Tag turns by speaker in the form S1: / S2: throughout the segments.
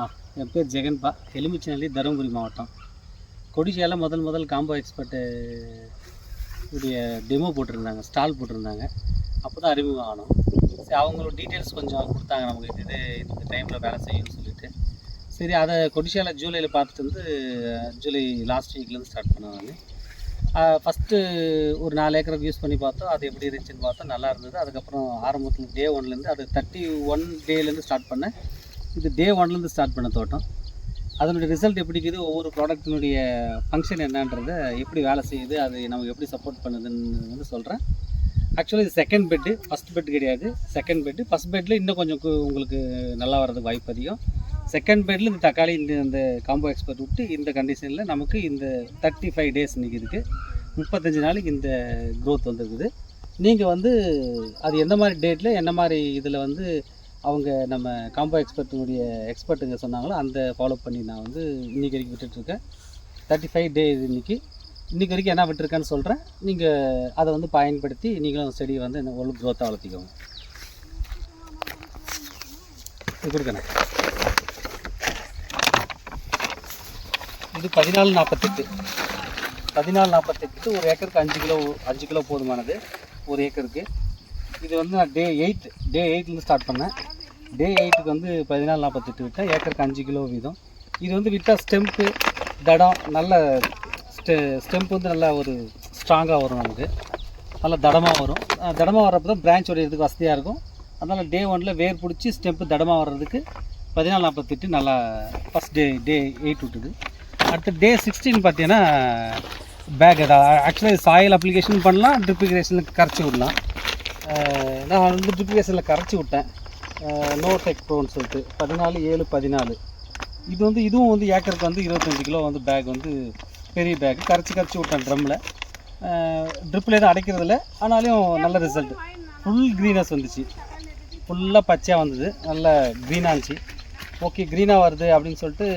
S1: ஆ என் பேர் ஜெகன்பா எலுமிச்சநல்லி தருமபுரி மாவட்டம். கொடிசியால் முதல் முதல் காம்போ எக்ஸ்பர்ட்டு உடைய டெமோ போட்டிருந்தாங்க ஸ்டால் போட்டிருந்தாங்க. அப்போ தான் அறிமுகம் ஆனோம். சரி அவங்களோட டீட்டெயில்ஸ் கொஞ்சம் கொடுத்தாங்க நமக்கு. இது இந்த டைமில் வேலை செய்யணும்னு சொல்லிட்டு. சரி அதை கொடிசியால ஜூலையில் பார்த்துட்டு வந்து ஜூலை லாஸ்ட் வீக்லேருந்து ஸ்டார்ட் பண்ணுவாங்க ஃபஸ்ட்டு ஒரு நாலு ஏக்கருக்கு யூஸ் பண்ணி பார்த்தோம். அது எப்படி இருந்துச்சுன்னு பார்த்தோம். நல்லா இருந்தது. அதுக்கப்புறம் ஆரம்பத்தில் டே ஒன்லேருந்து அது தேர்ட்டி ஒன் டேலேருந்து ஸ்டார்ட் பண்ணேன். இது டே ஒன்லேருந்து ஸ்டார்ட் பண்ண தோட்டம். அதனுடைய ரிசல்ட் எப்படி இருக்குது? ஒவ்வொரு ப்ராடக்ட்டினுடைய ஃபங்க்ஷன் என்னன்றதை எப்படி வேலை செய்யுது? அது நமக்கு எப்படி சப்போர்ட் பண்ணுதுன்னு வந்து சொல்கிறேன் ஆக்சுவலி இது செகண்ட் பெட்டு ஃபஸ்ட் பெட் கிடையாது. செகண்ட் பெட்டு ஃபஸ்ட் பெட்டில் இன்னும் கொஞ்சம் கு- உங்களுக்கு நல்லா வர்றதுக்கு வாய்ப்பு அதிகம். செகண்ட் பெட்டில் இந்த தக்காளி இந்த இந்த காம்போ எக்ஸ்பர்ட் விட்டு இந்த கண்டிஷனில் நமக்கு இந்த தேர்ட்டி ஃபைவ் டேஸ் இன்றைக்கி இருக்குது முப்பத்தஞ்சு நாளைக்கு இந்த க்ரோத் வந்துருக்குது. நீங்கள் வந்து அது எந்த மாதிரி டேட்டில் என்ன மாதிரி இதில் வந்து அவங்க நம்ம காம்போ எக்ஸ்பர்ட்டுடைய எக்ஸ்பர்ட்டுங்க சொன்னாங்களோ அந்த ஃபாலோ பண்ணி நான் வந்து இன்றைக்கி வரைக்கும் விட்டுட்ருக்கேன் தேர்ட்டி ஃபைவ் டே இது இன்றைக்கி இன்றைக்கி வரைக்கும் என்ன விட்டுருக்கேன்னு சொல்கிறேன் நீங்கள் அதை வந்து பயன்படுத்தி நீங்களும் செடியை வந்து என்ன ஒரு க்ரோத்தாக வளர்த்திக்கோங்க. இது கொடுக்கணும். இது பதினாலு நாற்பத்தெட்டு பதினாலு நாற்பத்தெட்டு ஒரு ஏக்கருக்கு அஞ்சு கிலோ அஞ்சு கிலோ போதுமானது. ஒரு ஏக்கருக்கு. இது வந்து நான் டே எயிட் டே எயிட்லேருந்து ஸ்டார்ட் பண்ணேன். டே எயிட்டுக்கு வந்து பதினாலு நாற்பத்தெட்டு விட்டால் ஏக்கருக்கு அஞ்சு கிலோ வீதம். இது வந்து விட்டால் ஸ்டெம்ப்பு தடம் நல்ல ஸ்டெ ஸ்டெம்ப் வந்து நல்லா ஒரு ஸ்ட்ராங்காக வரும் நமக்கு. நல்லா தடமாக வரும். தடமாக வர்றப்போ தான் பிரான்ச் உடையிறதுக்கு வசதியாக இருக்கும். அதனால் டே ஒனில் வேர் பிடிச்சி ஸ்டெம்ப்பு தடமாக வர்றதுக்கு பதினாலு நாற்பத்தெட்டு நல்லா ஃபஸ்ட் டே டே எயிட் விட்டுது. அடுத்து டே சிக்ஸ்டீன் பார்த்தீங்கன்னா பேக் ஆக்சுவலாக சாயில் அப்ளிகேஷன் பண்ணலாம் ட்ரிப்பிகேஷனில் கரைச்சி விடலாம். நான் வந்து ட்ரிப்ளிகேஷனில் கரைச்சி விட்டேன். நோடெக் ப்ரோன்னு சொல்லிட்டு பதினாலு ஏழு பதினாலு. இது வந்து இதுவும் வந்து ஏக்கருக்கு வந்து இருபத்தஞ்சி கிலோ வந்து பேக் வந்து பெரிய பேக் கரைச்சி கரைச்சி விட்டேன் ட்ரம்மில் ட்ரிப்பில் எதுவும் அடைக்கிறதில்ல. ஆனாலும் நல்ல ரிசல்ட் ஃபுல் க்ரீனஸ் வந்துச்சு. ஃபுல்லாக பச்சையாக வந்தது. நல்ல க்ரீனாக இருந்துச்சு. ஓகே க்ரீனாக வருது அப்படின்னு சொல்லிட்டு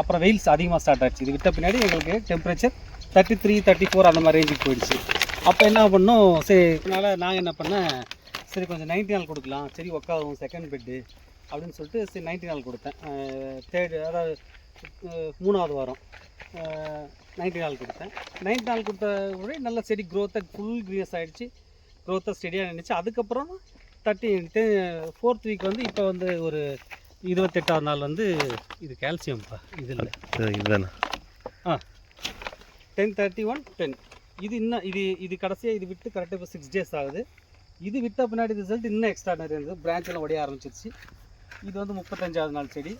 S1: அப்புறம் வெயில்ஸ் அதிகமாக ஸ்டார்ட் ஆச்சு. இது விட்ட பின்னாடி எங்களுக்கு temperature thirty three thirty four அந்த மாதிரி ரேஞ்சுக்கு போயிடுச்சு. அப்போ என்ன பண்ணோம்? சரி இதனால் நாங்கள் என்ன பண்ணேன்? சரி கொஞ்சம் நைன்டி நாள் கொடுக்கலாம். சரி உட்காரும் செகண்ட் பெட்டு அப்படின்னு சொல்லிட்டு சரி நைன்டி நாள் கொடுத்தேன். தேர்டு அதாவது மூணாவது வாரம். நைன்டி நாள் கொடுத்தேன். நைன்டி நாள் கொடுத்த உடனே நல்ல செடி க்ரோத்தை ஃபுல் க்ரீனஸ் ஆகிடுச்சு க்ரோத்தை ஸ்டெடியாக நினச்சி அதுக்கப்புறம் தேர்ட்டி ஃபோர்த் வீக் வந்து இப்போ வந்து ஒரு இருபத்தெட்டாவது நாள் வந்து இது கால்சியம்ப்பா இது இல்லை.
S2: இதுதானே.
S1: ஆ. டென் தேர்ட்டி ஒன் டென் இது இன்னும் இது இது கடைசியாக இது விட்டு கரெக்டாக இப்போ சிக்ஸ் டேஸ் ஆகுது. இது விட்ட பின்னாடி ரிசல்ட் இன்னும் எக்ஸ்ட்ரா இருந்தது. பிரான்ச்செல்லாம் உடைய ஆரம்பிச்சிருச்சு. இது வந்து முப்பத்தஞ்சாவது நாள் செடி.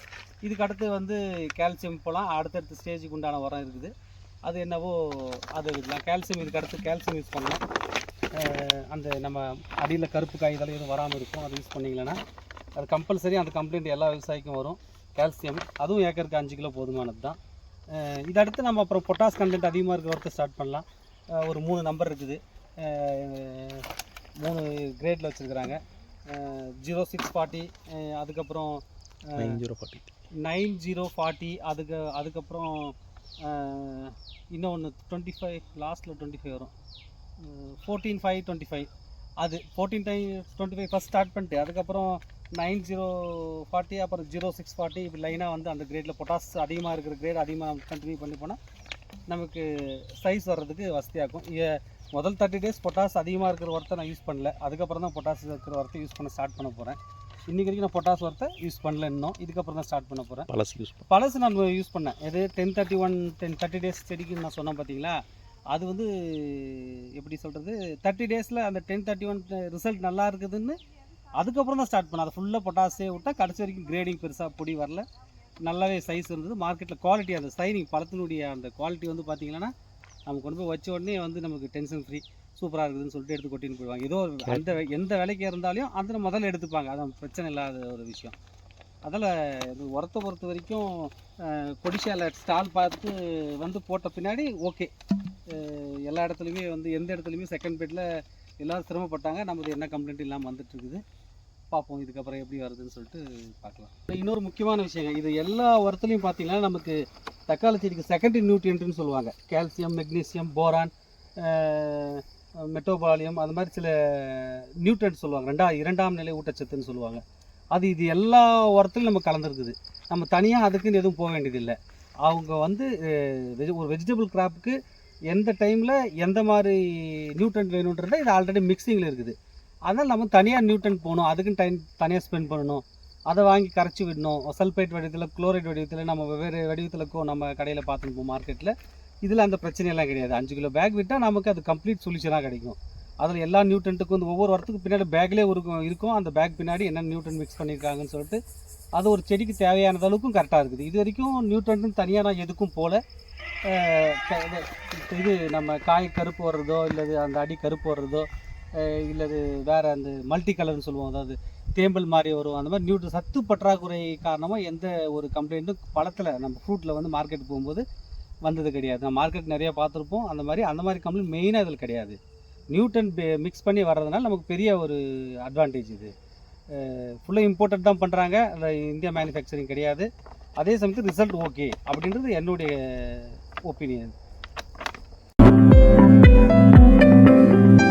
S1: இதுக்கு அடுத்து வந்து கால்சியம் போகலாம் அடுத்தடுத்த ஸ்டேஜுக்கு உண்டான உரம் இருக்குது. அது என்னவோ அது விடலாம் கால்சியம் இதுக்கு அடுத்து கால்சியம் யூஸ் பண்ணலாம். அந்த நம்ம அடியில் கருப்பு காய் இதெல்லாம் எதுவும் வராமல் இருக்கும். அதை யூஸ் பண்ணிங்களேன்னா அது கம்பல்சரி அந்த கம்ப்ளைண்ட் எல்லா விவசாயிக்கும் வரும். கால்சியம் அதுவும் ஏக்கருக்கு அஞ்சு கிலோ போதுமானது தான். இதடுத்து அடுத்து நம்ம அப்புறம் பொட்டாஸ் கண்டென்ட் அதிகமாக இருக்கிற ஒருத்தர் ஸ்டார்ட் பண்ணலாம். ஒரு மூணு நம்பர் இருக்குது. மூணு கிரேடில் வச்சுருக்குறாங்க. ஜீரோ சிக்ஸ் ஃபார்ட்டி அதுக்கப்புறம்
S2: zero forty
S1: nine zero forty அதுக்கு அதுக்கப்புறம் இன்னொன்று டுவெண்ட்டி ஃபைவ் லாஸ்ட்டில் டுவெண்ட்டி ஃபைவ் வரும். ஃபோர்டீன் ஃபைவ் டுவெண்ட்டி ஃபைவ் அது ஃபோர்டீன் டை டுவெண்ட்டி ஃபைவ் ஃபஸ்ட் ஸ்டார்ட் பண்ணிட்டு அதுக்கப்புறம் நைன் ஜீரோ ஃபார்ட்டி அப்புறம் ஜீரோ சிக்ஸ் ஃபார்ட்டி இப்படி லைனாக வந்து அந்த கிரேடில் பொட்டாஸ் அதிகமாக இருக்கிற கிரேட் அதிகமாக கண்டினியூ பண்ணி போனால் நமக்கு சைஸ் வர்றதுக்கு வசதியாகும். இ- முதல் தேர்ட்டி டேஸ் பொட்டாஸ் அதிகமாக இருக்கிற ஒர்த்தை நான் யூஸ் பண்ணல. அதுக்கப்புறம் தான் பொட்டாஸ் இருக்கிற ஒர்த்தை யூஸ் பண்ண ஸ்டார்ட் பண்ண போகிறேன் இன்றைக்கி வரைக்கும் நான் பொட்டாஸ் ஒர்த்தை யூஸ் பண்ணல இன்னும். இதுக்கப்புறம் தான் ஸ்டார்ட் பண்ண போகிறேன்
S2: பழசு யூஸ்
S1: பழசு நான் யூஸ் பண்ணேன். எது ten thirty one ten thirty days செடிக்கு நான் சொன்னேன் பார்த்தீங்களா அது வந்து எப்படி சொல்கிறது தேர்ட்டி டேஸில் அந்த டென் தேர்ட்டி ஒன் ரிசல்ட் நல்லா இருக்குதுன்னு அதுக்கப்புறம் தான் ஸ்டார்ட் பண்ணேன். அதை ஃபுல்லாக பொட்டாஸே விட்டால் கடைசி வரைக்கும் கிரேடிங் பெருசாக பொடி வரல. நல்லாவே சைஸ் இருந்தது. மார்க்கெட்டில் குவாலிட்டி அந்த சைனிங் பழத்தினுடைய அந்த குவாலிட்டி வந்து பார்த்தீங்கன்னா நம்ம கொண்டு போய் வச்ச உடனே வந்து நமக்கு டென்ஷன் ஃப்ரீ சூப்பராக இருக்குதுன்னு சொல்லிட்டு எடுத்து கொட்டின்னு போயிடுவாங்க. ஏதோ ஒரு அந்த எந்த வேலைக்கு இருந்தாலும் அந்த முதல்ல எடுத்துப்பாங்க. அதான் பிரச்சனை இல்லாத ஒரு விஷயம். அதில் இது உரத்தை பொறுத்த வரைக்கும் கொடிஷால ஸ்டால் பார்த்து வந்து போட்ட பின்னாடி ஓகே எல்லா இடத்துலையுமே வந்து எந்த இடத்துலையுமே செகண்ட் பெட்டில் எல்லோரும் சிரமப்பட்டாங்க. நமக்கு என்ன கம்ப்ளைண்ட் இல்லாமல் வந்துட்டு இருக்குது. பார்ப்போம் இதுக்கப்புறம் எப்படி வருதுன்னு சொல்லிட்டு பார்க்கலாம். இன்னொரு முக்கியமான விஷயங்க இது எல்லா உரத்துலையும் பார்த்தீங்கன்னா நமக்கு தக்காளி செடிக்கு செகண்டரி நியூட்ரியன்ட்னு சொல்லுவாங்க. கால்சியம் மெக்னீசியம் போரான் மெட்டோபாலியம் அது மாதிரி சில நியூட்ரன்ட் சொல்லுவாங்க. ரெண்டா இரண்டாம் நிலை ஊட்டச்சத்துன்னு சொல்லுவாங்க. அது இது எல்லா உரத்துலையும் நம்ம கலந்துருக்குது. நம்ம தனியாக அதுக்குன்னு எதுவும் போக வேண்டியதில்லை. அவங்க வந்து வெஜி- ஒரு வெஜிடபிள் கிராப்புக்கு எந்த டைமில் எந்த மாதிரி நியூட்ரன்ட் வேணுன்றதை இது ஆல்ரெடி மிக்சிங்கில் இருக்குது. அதனால் நம்ம தனியாக நியூட்டன் போகணும். அதுக்குன்னு டைம் தனியாக ஸ்பெண்ட் பண்ணணும். அதை வாங்கி கரைச்சி விடணும். சல்பேட் வடிவத்தில் குளோரைட் வடிவத்தில் நம்ம வெவ்வேறு வடிவத்திலக்கும் நம்ம கடையில் பார்த்துருப்போம் மார்க்கெட்டில் இதில் அந்த பிரச்சனையெல்லாம் கிடையாது. அஞ்சு கிலோ பேக் விட்டால் நமக்கு அது கம்ப்ளீட் சொல்யூஷனாக கிடைக்கும். அதில் எல்லா நியூட்டன்ட்டுக்கும் வந்து ஒவ்வொரு வாரத்துக்கு பின்னாடி பேக்லேயே இருக்கும் இருக்கும். அந்த பேக் பின்னாடி என்ன நியூட்ரன் மிக்ஸ் பண்ணியிருக்காங்கன்னு சொல்லிட்டு அது ஒரு செடிக்கு தேவையானது அளவுக்கும் கரெக்டாக இருக்குது. இது வரைக்கும் நியூட்ரன்ட்டுன்னு தனியாக நான் எதுக்கும் போல் இது- இது நம்ம காய் கருப்பு வர்றதோ இல்லை அந்த அடி கருப்பு வர்றதோ இல்லது வேறு அந்த மல்டி கலர்னு சொல்லுவோம். அதாவது தேம்பல் மாதிரி வரும். அந்த மாதிரி நியூட்ரி சத்து பற்றாக்குறை காரணமாக எந்த ஒரு கம்ப்ளைண்ட்டும் பழத்தில் நம்ம ஃப்ரூட்டில் வந்து மார்க்கெட் போகும்போது வந்தது கிடையாது. நம்ம மார்க்கெட் நிறையா பார்த்துருப்போம். அந்த மாதிரி அந்த மாதிரி கம்ப்ளைண்ட் மெயினாக இதில் கிடையாது. நியூட்டன் மிக்ஸ் பண்ணி வர்றதுனால நமக்கு பெரிய ஒரு அட்வான்டேஜ் இது. ஃபுல்லாக இம்போர்ட்டட் தான் பண்ணுறாங்க அந்த இந்தியா மேனுஃபேக்சரிங் கிடையாது. அதே சமயத்தில் ரிசல்ட் ஓகே அப்படின்றது என்னுடைய ஒப்பீனியன்